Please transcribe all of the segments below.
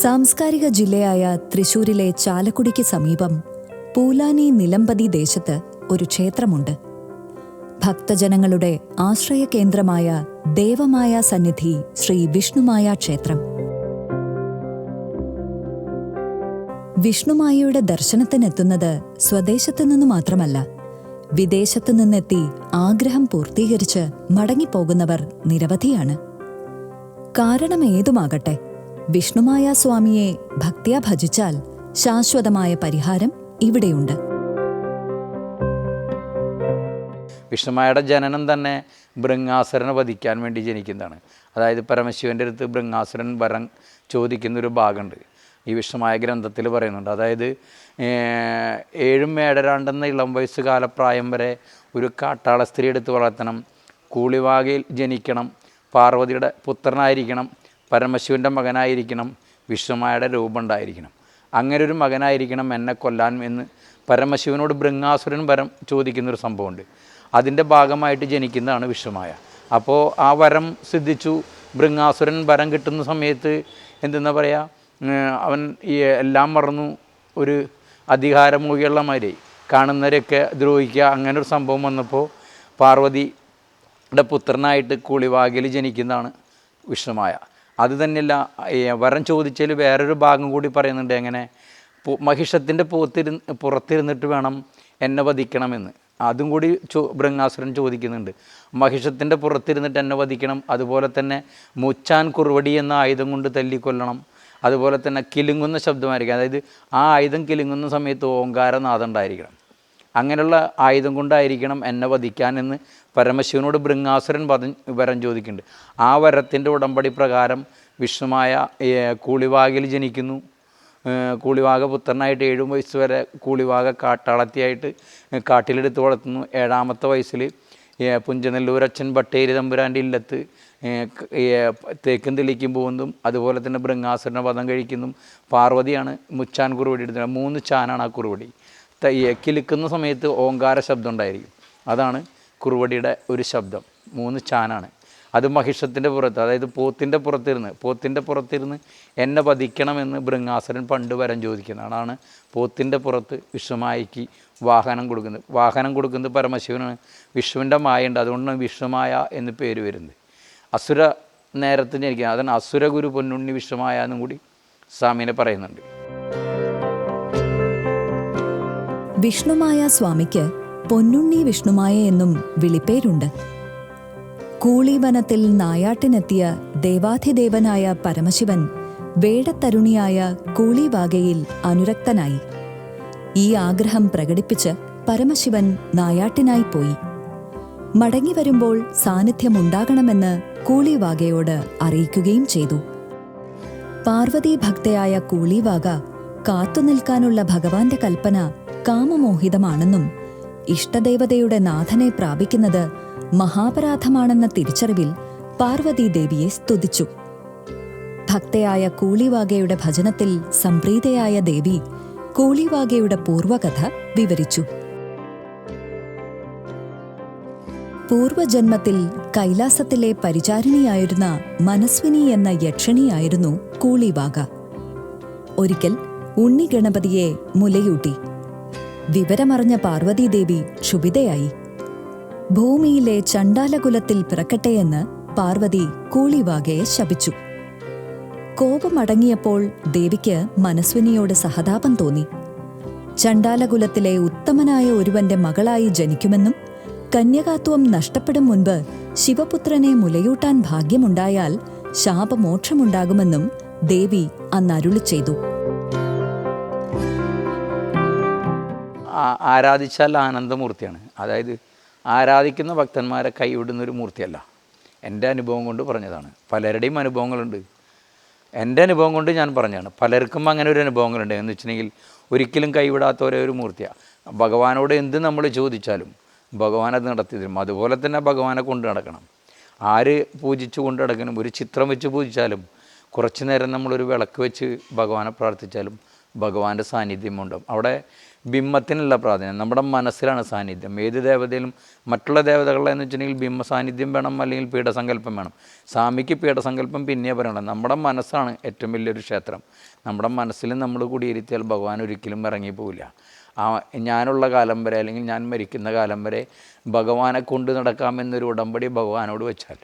സാംസ്കാരിക ജില്ലയായ തൃശൂരിലെ ചാലക്കുടിക്ക് സമീപം പൂലാനി നിലമ്പതി ദേശത്ത് ഒരു ക്ഷേത്രമുണ്ട്. ഭക്തജനങ്ങളുടെ ആശ്രയ കേന്ദ്രമായ ദേവമായ സന്നിധി ശ്രീ വിഷ്ണുമായ ക്ഷേത്രം. വിഷ്ണുമായയുടെ ദർശനത്തിനെത്തുന്നത് സ്വദേശത്തു നിന്ന് മാത്രമല്ല വിദേശത്തു നിന്നെത്തി ആഗ്രഹം പൂർത്തീകരിച്ച് മടങ്ങിപ്പോകുന്നവർ നിരവധിയാണ്. കാരണം ഏതുമാകട്ടെ വിഷ്ണുമായ സ്വാമിയെ ഭക്തിയ ഭജിച്ചാൽ ശാശ്വതമായ പരിഹാരം ഇവിടെയുണ്ട്. വിഷ്ണുമായയുടെ ജനനം തന്നെ ബൃങ്ങാസുരനെ വധിക്കാൻ വേണ്ടി ജനിക്കുന്നതാണ്. അതായത് പരമശിവന്റെ അടുത്ത് ബൃങ്ങാസുരൻ വരം ചോദിക്കുന്ന ഒരു ഭാഗമുണ്ട്. ഈ വിഷ്ണുമായ ഗ്രന്ഥത്തിൽ പറയുന്നുണ്ട്. അതായത് ഏഴും ഏഴരാണ്ടെന്ന ഇളം വയസ്സ് കാലപ്രായം വരെ ഒരു കാട്ടാള സ്ത്രീ എടുത്ത് വളർത്തണം. കൂളിവാകയിൽ ജനിക്കണം. പാർവതിയുടെ പുത്രനായിരിക്കണം. പരമശിവന്റെ മകനായിരിക്കണം വിഷ്ണുമായുടെ രൂപം ഉണ്ടായിരിക്കണം അങ്ങനെ ഒരു മകനായിരിക്കണം എന്നെ കൊല്ലാൻ എന്ന് പരമശിവനോട് ബൃങ്ങാസുരൻ വരം ചോദിക്കുന്നൊരു സംഭവമുണ്ട്. അതിന്റെ ഭാഗമായിട്ട് ജനിക്കുന്നതാണ് വിഷ്ണുമായ. അപ്പോൾ ആ വരം സിദ്ധിച്ചു ബൃങ്ങാസുരൻ വരം കിട്ടുന്ന സമയത്ത് എന്തെന്നാ പറയുക അവൻ ഈ എല്ലാം മറന്നു ഒരു അധികാരമൂകിയുള്ള മാതിരി കാണുന്നവരെയൊക്കെ ദ്രോഹിക്കുക അങ്ങനെ ഒരു സംഭവം വന്നപ്പോൾ പാർവതിയുടെ പുത്രനായിട്ട് കൂളിവാകിൽ ജനിക്കുന്നതാണ് വിഷ്ണുമായ. അത് തന്നെയല്ല വരം ചോദിച്ചതിൽ വേറൊരു ഭാഗം കൂടി പറയുന്നുണ്ട് എങ്ങനെ? മഹിഷത്തിന്റെ പുറത്തിരു പുറത്തിരുന്നിട്ട് വേണം എന്നെ വധിക്കണമെന്ന്. അതും കൂടി ചോ ബ്രഹ്മാസുരൻ ചോദിക്കുന്നുണ്ട്. മഹിഷത്തിന്റെ പുറത്തിരുന്നിട്ട് എന്നെ വധിക്കണം അതുപോലെ തന്നെ മുച്ചാൻ കുറുവടി എന്ന ആയുധം കൊണ്ട് തല്ലിക്കൊല്ലണം അതുപോലെ തന്നെ കിലുങ്ങുന്ന ശബ്ദമായിരിക്കും. അതായത് ആ ആയുധം കിലുങ്ങുന്ന സമയത്ത് ഓങ്കാരനാഥം ഉണ്ടായിരിക്കണം. അങ്ങനെയുള്ള ആയുധം കൊണ്ടായിരിക്കണം എന്നെ വധിക്കാനെന്ന് പരമശിവനോട് ബൃങ്ങാസുരൻ വധ വരം ചോദിക്കുന്നുണ്ട്. ആ വരത്തിന്റെ ഉടമ്പടി പ്രകാരം വിഷ്ണുമായ കൂളിവാകിൽ ജനിക്കുന്നു. കൂളിവാക പുത്രനായിട്ട് ഏഴു വയസ്സ് വരെ കൂളിവാക കാട്ടാളത്തിയായിട്ട് കാട്ടിലെടുത്ത് വളർത്തുന്നു. ഏഴാമത്തെ വയസ്സിൽ പുഞ്ചനെല്ലൂരച്ഛൻ ബട്ടേരി തമ്പുരാന്റെ ഇല്ലത്ത് തേക്കും തെളിക്കും പോകുന്നതും അതുപോലെ തന്നെ ബൃങ്ങാസുരനെ വധം കഴിക്കുന്നതും പാർവതിയാണ് മുച്ചാൻ കുറുവടി എടുത്തത് മൂന്ന് ചാനാണ് ആ കുറുവടി കിലുക്കുന്ന സമയത്ത് ഓങ്കാര ശബ്ദം ഉണ്ടായിരിക്കും. അതാണ് കുറുവടിയുടെ ഒരു ശബ്ദം. മൂന്ന് ചാനാണ്. അത് മഹിഷത്തിന്റെ പുറത്ത് അതായത് പോത്തിന്റെ പുറത്തിരുന്ന് പോത്തിന്റെ പുറത്തിരുന്ന് എന്നെ വധിക്കണമെന്ന് ബൃങ്ങാസുരൻ പണ്ട് വരം ചോദിക്കുന്നതാണ് അതാണ് പോത്തിന്റെ പുറത്ത് വിഷുമായിക്ക് വാഹനം കൊടുക്കുന്നത്. വാഹനം കൊടുക്കുന്നത് പരമശിവനാണ്. വിഷ്ണുവിന്റെ മായുണ്ട് അതുകൊണ്ടാണ് വിഷ്ണുമായ എന്ന് പേര് വരുന്നത്. അസുര നേരത്തിന് ഇരിക്കുന്നത്. അതാണ് അസുരഗുരു പൊന്നുണ്ണി വിഷ്ണുമായ എന്നും കൂടി സ്വാമിനെ പറയുന്നുണ്ട്. വിഷ്ണുമായ സ്വാമിക്ക് പൊന്നുണ്ണി വിഷ്ണുമായ എന്നും വിളിപ്പേരുണ്ട്. കൂളിവനത്തിൽ നായാട്ടിനെത്തിയ ദേവാധിദേവനായ പരമശിവൻ വേടത്തരുണിയായ കൂളിവാകയിൽ അനുരക്തനായി. ഈ ആഗ്രഹം പ്രകടിപ്പിച്ച് പരമശിവൻ നായാട്ടിനായി പോയി. മടങ്ങി വരുമ്പോൾ സാന്നിധ്യമുണ്ടാകണമെന്ന് കൂളിവാകയോട് അറിയിക്കുകയും ചെയ്തു. പാർവതി ഭക്തയായ കൂളിവാക കാത്തുനിൽക്കാനുള്ള ഭഗവാന്റെ കൽപ്പന കാമമോഹിതമാണെന്നും ഇഷ്ടദേവതയുടെ നാഥനെ പ്രാപിക്കുന്നത് മഹാപരാധമാണെന്ന തിരിച്ചറിവിൽ പാർവതീദേവിയെ സ്തുതിച്ചു. ഭക്തയായ കൂളിവാകയുടെ ഭജനത്തിൽ സംപ്രീതയായ ദേവി കൂളിവാകയുടെ പൂർവകഥ വിവരിച്ചു. പൂർവജന്മത്തിൽ കൈലാസത്തിലെ പരിചാരിണിയായിരുന്ന മനസ്വിനി എന്ന യക്ഷണിയായിരുന്നു കൂളിവാക ഒരിക്കൽ ഉണ്ണിഗണപതിയെ മുലയൂട്ടി. വിവരമറിഞ്ഞ പാർവതീദേവി ക്ഷുഭിതയായി. ഭൂമിയിലെ ചണ്ടാലകുലത്തിൽ പിറക്കട്ടെയെന്ന് പാർവതി കൂളിവാകയെ ശപിച്ചു. കോപമടങ്ങിയപ്പോൾ ദേവിക്ക് മനസ്വിനിയോട് സഹതാപം തോന്നി. ചണ്ടാലകുലത്തിലെ ഉത്തമനായ ഒരുവന്റെ മകളായി ജനിക്കുമെന്നും കന്യകാത്വം നഷ്ടപ്പെടും മുൻപ് ശിവപുത്രനെ മുലയൂട്ടാൻ ഭാഗ്യമുണ്ടായാൽ ശാപമോക്ഷമുണ്ടാകുമെന്നും ദേവി അന്നരുളി ചെയ്തു. ആരാധിച്ചാൽ ആനന്ദമൂർത്തിയാണ്. അതായത് ആരാധിക്കുന്ന ഭക്തന്മാരെ കൈവിടുന്ന ഒരു മൂർത്തിയല്ല. എന്റെ അനുഭവം കൊണ്ട് പറഞ്ഞതാണ്. പലരുടെയും അനുഭവങ്ങളുണ്ട്. എന്റെ അനുഭവം കൊണ്ട് ഞാൻ പറഞ്ഞതാണ്. പലർക്കും അങ്ങനെ ഒരു അനുഭവങ്ങളുണ്ട്. എന്ന് വെച്ചിട്ടുണ്ടെങ്കിൽ ഒരിക്കലും കൈവിടാത്ത ഒരേ ഒരു മൂർത്തിയാണ് ഭഗവാനോട് എന്ത് നമ്മൾ ചോദിച്ചാലും ഭഗവാൻ അത് നടത്തി തരും. അതുപോലെ തന്നെ ഭഗവാനെ കൊണ്ട് നടക്കണം. ആര് പൂജിച്ചു കൊണ്ട് നടക്കണം ഒരു ചിത്രം വെച്ച് പൂജിച്ചാലും കുറച്ച് നേരം നമ്മളൊരു വിളക്ക് വെച്ച് ഭഗവാനെ പ്രാർത്ഥിച്ചാലും ഭഗവാന്റെ സാന്നിധ്യം ഉണ്ടാവും. അവിടെ ബിംബത്തിനുള്ള പ്രാധാന്യം നമ്മുടെ മനസ്സിലാണ് സാന്നിധ്യം. ഏത് ദേവതയിലും മറ്റുള്ള ദേവതകളെന്ന് വെച്ചിട്ടുണ്ടെങ്കിൽ ബിംബ സാന്നിധ്യം വേണം അല്ലെങ്കിൽ പീഠസങ്കല്പം വേണം. സ്വാമിക്ക് പീഠസങ്കല്പം പിന്നെ പറയണം നമ്മുടെ മനസ്സാണ് ഏറ്റവും വലിയൊരു ക്ഷേത്രം. നമ്മുടെ മനസ്സിൽ നമ്മൾ കുടിയിരുത്തിയാൽ ഭഗവാൻ ഒരിക്കലും ഇറങ്ങിപ്പോവില്ല. ആ ഞാനുള്ള കാലം വരെ അല്ലെങ്കിൽ ഞാൻ മരിക്കുന്ന കാലം വരെ ഭഗവാനെ കൊണ്ട് നടക്കാമെന്നൊരു ഉടമ്പടി ഭഗവാനോട് വെച്ചാൽ.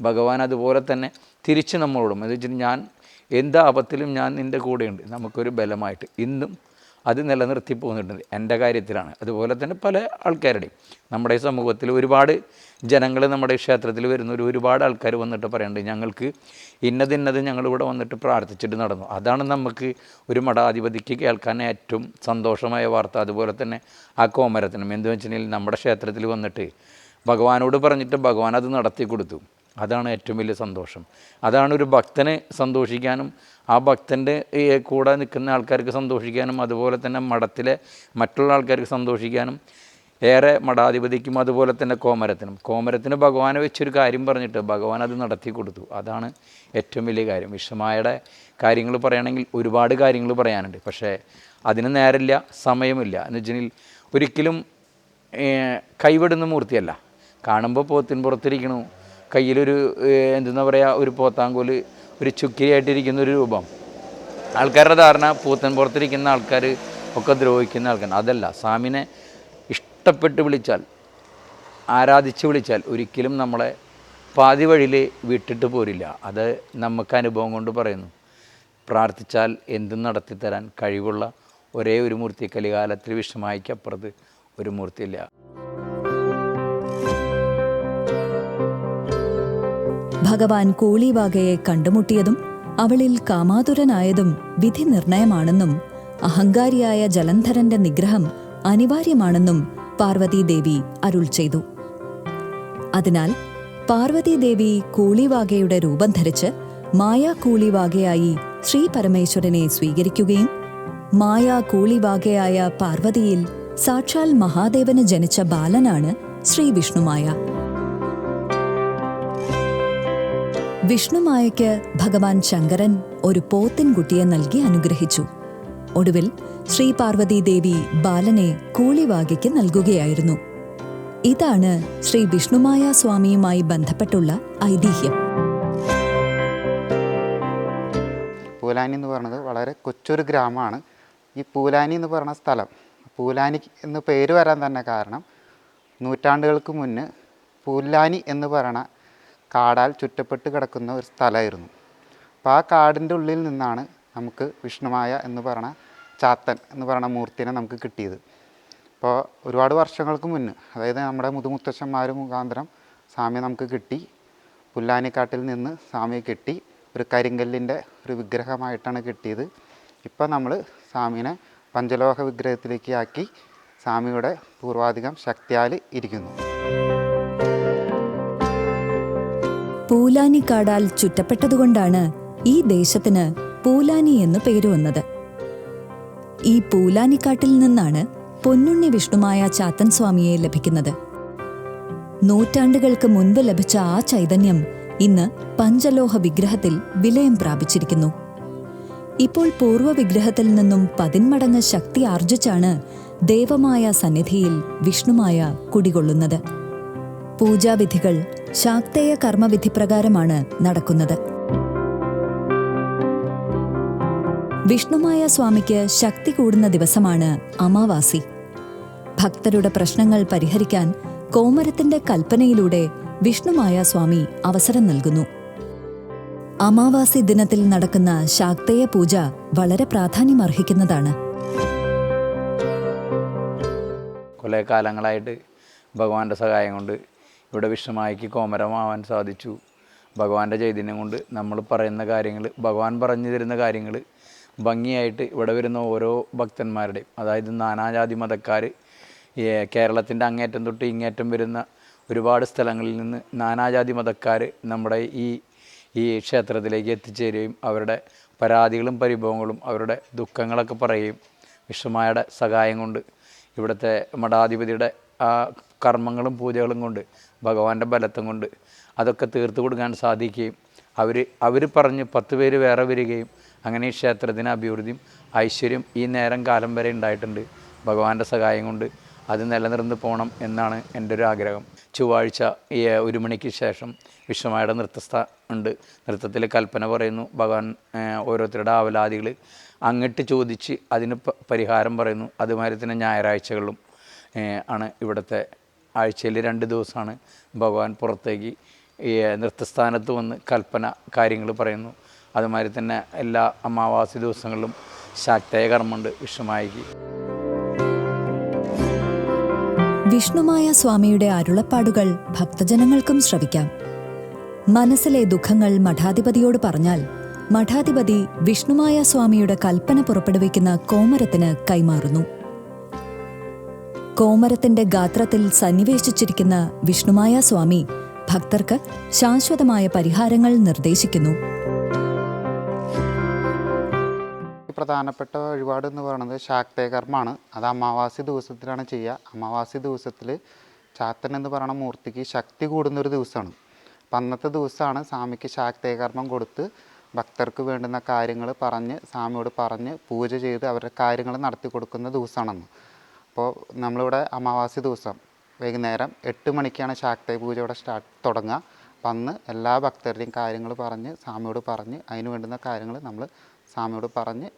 ഭഗവാൻ അതുപോലെ തന്നെ തിരിച്ച് നമ്മളോടും. എന്ന് വെച്ചിട്ട് ഞാൻ എന്ത് ആപത്തിലും ഞാൻ നിന്റെ കൂടെയുണ്ട്. നമുക്കൊരു ബലമായിട്ട്. ഇന്നും അത് നിലനിർത്തി പോകുന്നുണ്ട് എന്റെ കാര്യത്തിലാണ്. അതുപോലെ തന്നെ പല ആൾക്കാരുടെയും. നമ്മുടെ സമൂഹത്തിൽ ഒരുപാട് ജനങ്ങൾ നമ്മുടെ ക്ഷേത്രത്തിൽ വരുന്ന ഒരു ഒരുപാട് ആൾക്കാർ വന്നിട്ട് പറയുന്നുണ്ട് ഞങ്ങൾക്ക് ഇന്നതിന്നത് ഇന്നത് ഞങ്ങളിവിടെ വന്നിട്ട് പ്രാർത്ഥിച്ചിട്ട് നടന്നു. അതാണ് നമുക്ക് ഒരു മഠാധിപതിക്ക് കേൾക്കാൻ ഏറ്റവും സന്തോഷമായ വാർത്ത. അതുപോലെ തന്നെ ആ കോമരത്തിനും. എന്ത് നമ്മുടെ ക്ഷേത്രത്തിൽ വന്നിട്ട് ഭഗവാനോട് പറഞ്ഞിട്ട് ഭഗവാൻ അത് നടത്തി കൊടുത്തു അതാണ് ഏറ്റവും വലിയ സന്തോഷം. അതാണ് ഒരു ഭക്തനെ സന്തോഷിക്കാനും ആ ഭക്തന്റെ കൂടെ നിൽക്കുന്ന ആൾക്കാർക്ക് സന്തോഷിക്കാനും അതുപോലെ തന്നെ മഠത്തിലെ മറ്റുള്ള ആൾക്കാർക്ക് സന്തോഷിക്കാനും ഏറെ മഠാധിപതിക്കും അതുപോലെ തന്നെ കോമരത്തിനും. കോമരത്തിന് ഭഗവാനെ വെച്ചൊരു കാര്യം പറഞ്ഞിട്ട് ഭഗവാൻ അത് നടത്തി കൊടുത്തു. അതാണ് ഏറ്റവും വലിയ കാര്യം. വിഷമായുടെ കാര്യങ്ങൾ പറയുകയാണെങ്കിൽ ഒരുപാട് കാര്യങ്ങൾ പറയാനുണ്ട്. പക്ഷേ അതിന് നേരമില്ല സമയമില്ല. എന്ന് വെച്ചാൽ ഒരിക്കലും കൈവിടുന്ന മൂർത്തിയല്ല. കാണുമ്പോൾ പോത്തിൻ പുറത്തിരിക്കണു. കയ്യിലൊരു എന്താ എന്തെന്നാ പറയുക ഒരു പോത്താങ്കോൽ ഒരു ചുക്കിയായിട്ടിരിക്കുന്ന ഒരു രൂപം. ആൾക്കാരുടെ ധാരണ പൂത്തൻ പുറത്തിരിക്കുന്ന ആൾക്കാർ ഒക്കെ ദ്രോഹിക്കുന്ന ആൾക്കാർ അതല്ല സ്വാമിനെ ഇഷ്ടപ്പെട്ട് വിളിച്ചാൽ ആരാധിച്ച് വിളിച്ചാൽ ഒരിക്കലും നമ്മളെ പാതി വഴിയിൽ വിട്ടിട്ട് പോരില്ല. അത് നമുക്ക് അനുഭവം കൊണ്ട് പറയുന്നു. പ്രാർത്ഥിച്ചാൽ എന്തും നടത്തിത്തരാൻ കഴിവുള്ള ഒരേ ഒരു മൂർത്തി കലികാലത്തിൽ വിഷമായിക്കപ്പുറത്ത് ഒരു മൂർത്തിയില്ല. ഭഗവാൻ കൂളിവാകയെ കണ്ടുമുട്ടിയതും അവളിൽ കാമാതുരനായതും വിധി നിർണയമാണെന്നും അഹങ്കാരിയായ ജലന്ധരന്റെ നിഗ്രഹം അനിവാര്യമാണെന്നും പാർവതീദേവി അരുൾ ചെയ്തു. അതിനാൽ പാർവതീദേവി കൂളിവാകയുടെ രൂപം ധരിച്ച് മായാ കൂളിവാകയായി ശ്രീ പരമേശ്വരനെ സ്വീകരിക്കുകയും മായാ കൂളിവാകയായ പാർവതിയിൽ സാക്ഷാൽ മഹാദേവന് ജനിച്ച ബാലനാണ് ശ്രീ വിഷ്ണുമായയ്ക്ക് ഭഗവാൻ ശങ്കരൻ ഒരു പോത്തിൻകുട്ടിയെ നൽകി അനുഗ്രഹിച്ചു. ഒടുവിൽ ശ്രീ പാർവതി ദേവി ബാലനെ കൂളിവാകയ്ക്ക് നൽകുകയായിരുന്നു. ഇതാണ് ശ്രീ വിഷ്ണുമായ സ്വാമിയുമായി ബന്ധപ്പെട്ടുള്ള ഐതിഹ്യം. പൂലാനി എന്ന് പറയുന്നത് വളരെ കൊച്ചൊരു ഗ്രാമമാണ്. ഈ പൂലാനി എന്ന് പറയുന്ന സ്ഥലം പൂലാനി എന്ന് പേര് വരാൻ തന്നെ കാരണം നൂറ്റാണ്ടുകൾക്ക് മുന്നേ പൂലാനി എന്ന് പറയുന്ന കാടാൽ ചുറ്റപ്പെട്ട് കിടക്കുന്ന ഒരു സ്ഥലമായിരുന്നു. അപ്പോൾ ആ കാടിന്റെ ഉള്ളിൽ നിന്നാണ് നമുക്ക് വിഷ്ണുമായ എന്ന് പറയുന്ന ചാത്തൻ എന്ന് പറയുന്ന മൂർത്തിനെ നമുക്ക് കിട്ടിയത്. അപ്പോൾ ഒരുപാട് വർഷങ്ങൾക്ക് മുന്ന് അതായത് നമ്മുടെ മുതുമുത്തശ്ശന്മാർ മുഖാന്തരം സ്വാമി നമുക്ക് കിട്ടി. പുല്ലാനിക്കാട്ടിൽ നിന്ന് സ്വാമിയെ കിട്ടി. ഒരു കരിങ്കല്ലിന്റെ ഒരു വിഗ്രഹമായിട്ടാണ് കിട്ടിയത്. ഇപ്പം നമ്മൾ സ്വാമിനെ പഞ്ചലോഹ വിഗ്രഹത്തിലേക്ക് ആക്കി സ്വാമിയുടെ പൂർവാധികം ശക്തിയാൽ ഇരിക്കുന്നു. പൂലാനിക്കാടാൽ ചുറ്റപ്പെട്ടതുകൊണ്ടാണ് ഈ ദേശത്തിന് പൂലാനി എന്ന് പേര് വന്നത്. ഈ പൂലാനിക്കാട്ടിൽ നിന്നാണ് പൊന്നുണ്ണി വിഷ്ണുമായ ചാത്തൻ സ്വാമിയെ ലഭിക്കുന്നത്. നൂറ്റാണ്ടുകൾക്ക് മുൻപ് ലഭിച്ച ആ ചൈതന്യം ഇന്ന് പഞ്ചലോഹ വിഗ്രഹത്തിൽ വിലയം പ്രാപിച്ചിരിക്കുന്നു. ഇപ്പോൾ പൂർവ വിഗ്രഹത്തിൽ നിന്നും പതിന്മടങ്ങ് ശക്തി ആർജിച്ചാണ് ദേവമായ സന്നിധിയിൽ വിഷ്ണുമായ കുടികൊള്ളുന്നത്. പൂജാവിധികൾ ശാക്തേയ കർമ്മവിധി പ്രകാരമാണ് നടക്കുന്നത്. വിഷ്ണുമായ സ്വാമിക്ക് ശക്തി കൂടുന്ന ദിവസമാണ് അമാവാസി. ഭക്തരുടെ പ്രശ്നങ്ങൾ പരിഹരിക്കാൻ കോമരത്തിന്റെ കൽപ്പനയിലൂടെ വിഷ്ണുമായ സ്വാമി അവസരം നൽകുന്നു. അമാവാസി ദിനത്തിൽ നടക്കുന്ന ശാക്തേയ പൂജ വളരെ പ്രാധാന്യമർഹിക്കുന്നതാണ്. കുറേ കാലങ്ങളായിട്ട് ഭഗവാന്റെ സഹായം കൊണ്ട് ഇവിടെ വിഷ്ണുമായിക്ക് കോമരമാവാൻ സാധിച്ചു. ഭഗവാന്റെ ചൈതന്യം കൊണ്ട് നമ്മൾ പറയുന്ന കാര്യങ്ങൾ ഭഗവാൻ പറഞ്ഞു തരുന്ന കാര്യങ്ങൾ ഭംഗിയായിട്ട് ഇവിടെ വരുന്ന ഓരോ ഭക്തന്മാരുടെയും അതായത് നാനാജാതി മതക്കാർ കേരളത്തിന്റെ അങ്ങേറ്റം തൊട്ട് ഇങ്ങേറ്റം വരുന്ന ഒരുപാട് സ്ഥലങ്ങളിൽ നിന്ന് നാനാജാതി മതക്കാർ നമ്മുടെ ഈ ഈ ക്ഷേത്രത്തിലേക്ക് എത്തിച്ചേരുകയും അവരുടെ പരാതികളും പരിഭവങ്ങളും അവരുടെ ദുഃഖങ്ങളൊക്കെ പറയുകയും വിഷ്ണുമായുടെ സഹായം കൊണ്ട് ഇവിടുത്തെ മഠാധിപതിയുടെ ആ കർമ്മങ്ങളും പൂജകളും കൊണ്ട് ഭഗവാന്റെ ബലത്തും കൊണ്ട് അതൊക്കെ തീർത്തു കൊടുക്കാൻ സാധിക്കുകയും അവർ അവർ പറഞ്ഞ് പത്ത് പേര് വേറെ വരികയും അങ്ങനെ ഈ ക്ഷേത്രത്തിന് അഭിവൃദ്ധിയും ഐശ്വര്യം ഈ നേരം കാലം വരെ ഉണ്ടായിട്ടുണ്ട്. ഭഗവാന്റെ സഹായം കൊണ്ട് അത് നിലനിർന്ന് പോകണം എന്നാണ് എന്റെ ഒരു ആഗ്രഹം. ചൊവ്വാഴ്ച ഒരു മണിക്ക് ശേഷം വിശ്വമായുടെ നൃത്തസ്ഥ ഉണ്ട്. നൃത്തത്തിൽ കൽപ്പന പറയുന്നു ഭഗവാൻ ഓരോരുത്തരുടെ ആവലാദികൾ അങ്ങട്ട് ചോദിച്ച് അതിന് പരിഹാരം പറയുന്നു. അതുമാതിരി തന്നെ ഞായറാഴ്ചകളിലും ആണ് ഇവിടുത്തെ ആഴ്ചയിൽ രണ്ട് ദിവസമാണ് ഭഗവാൻ പുറത്തേക്ക് ഈ നൃത്തസ്ഥാനത്ത് വന്ന് കൽപ്പന കാര്യങ്ങൾ പറയുന്നു. അതുമാതിരി തന്നെ എല്ലാ അമാവാസി ദിവസങ്ങളിലും ശാക്തേയ കർമ്മമുണ്ട് വിഷ്ണുമായിക്ക്. വിഷ്ണുമായ സ്വാമിയുടെ അരുളപ്പാടുകൾ ഭക്തജനങ്ങൾക്കും ശ്രവിക്കാം. മനസ്സിലെ ദുഃഖങ്ങൾ മഠാധിപതിയോട് പറഞ്ഞാൽ മഠാധിപതി വിഷ്ണുമായ സ്വാമിയുടെ കൽപ്പന പുറപ്പെടുവിക്കുന്ന കോമരത്തിന് കൈമാറുന്നു. കോമരത്തിന്റെ ഗാത്രത്തിൽ സന്നിവേശിച്ചിരിക്കുന്ന വിഷ്ണുമായ സ്വാമി ഭക്തർക്ക് ശാശ്വതമായ പരിഹാരങ്ങൾ നിർദ്ദേശിക്കുന്നു. പ്രധാനപ്പെട്ട വഴിപാട് എന്ന് പറയുന്നത് ശാക്തേകർമ്മമാണ് അത് അമാവാസി ദിവസത്തിലാണ് ചെയ്യുക. അമാവാസി ദിവസത്തിൽ ചാത്തൻ എന്ന് പറയുന്ന മൂർത്തിക്ക് ശക്തി കൂടുന്ന ഒരു ദിവസമാണ്. അപ്പം അന്നത്തെ ദിവസമാണ് സ്വാമിക്ക് ശാക്തേകർമ്മം കൊടുത്ത് ഭക്തർക്ക് വേണ്ടുന്ന കാര്യങ്ങൾ പറഞ്ഞ് സ്വാമിയോട് പറഞ്ഞ് പൂജ ചെയ്ത് അവരുടെ കാര്യങ്ങൾ നടത്തി കൊടുക്കുന്ന ദിവസമാണെന്ന്. അപ്പോൾ നമ്മളിവിടെ അമാവാസി ദിവസം വൈകുന്നേരം എട്ട് മണിക്കാണ് ശാക്തേ പൂജ ഇവിടെ സ്റ്റാർട്ട് തുടങ്ങുക. അപ്പം അന്ന് എല്ലാ ഭക്തരുടെയും കാര്യങ്ങൾ പറഞ്ഞ് സ്വാമിയോട് പറഞ്ഞ് അതിന് വേണ്ടുന്ന കാര്യങ്ങൾ നമ്മൾ സ്വാമിയോട് പറഞ്ഞ്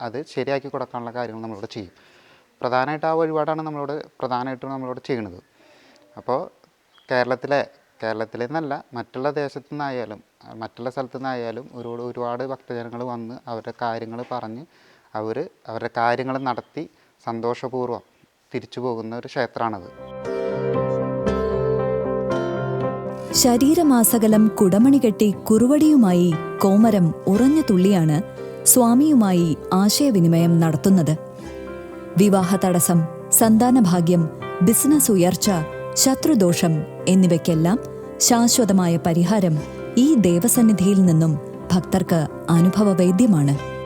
അത് ശരിയാക്കി കൊടുക്കാനുള്ള കാര്യങ്ങൾ നമ്മളിവിടെ ചെയ്യും. പ്രധാനമായിട്ട് ആ വഴിപാടാണ് നമ്മളോട് പ്രധാനമായിട്ടും നമ്മളിവിടെ ചെയ്യുന്നത്. അപ്പോൾ കേരളത്തിലെ കേരളത്തിലെ എന്നല്ല മറ്റുള്ള ദേശത്തു നിന്നായാലും മറ്റുള്ള സ്ഥലത്തു നിന്നായാലും ഒരുപാട് ഒരുപാട് ഭക്തജനങ്ങൾ വന്ന് അവരുടെ കാര്യങ്ങൾ പറഞ്ഞ് അവർ അവരുടെ കാര്യങ്ങൾ നടത്തി സന്തോഷപൂർവം തിരിച്ചു പോകുന്ന ഒരു ക്ഷേത്രമാണത്. ശരീരമാസകലം കുടമണി കെട്ടി കുറുവടിയുമായി കോമരം ഉറഞ്ഞ തുള്ളിയാണ് സ്വാമിയുമായി ആശയവിനിമയം നടത്തുന്നത്. വിവാഹ തടസ്സം സന്താനഭാഗ്യം ബിസിനസ് ഉയർച്ച ശത്രുദോഷം എന്നിവയ്ക്കെല്ലാം ശാശ്വതമായ പരിഹാരം ഈ ദേവസന്നിധിയിൽ നിന്നും ഭക്തർക്ക് അനുഭവവേദ്യമാണ്.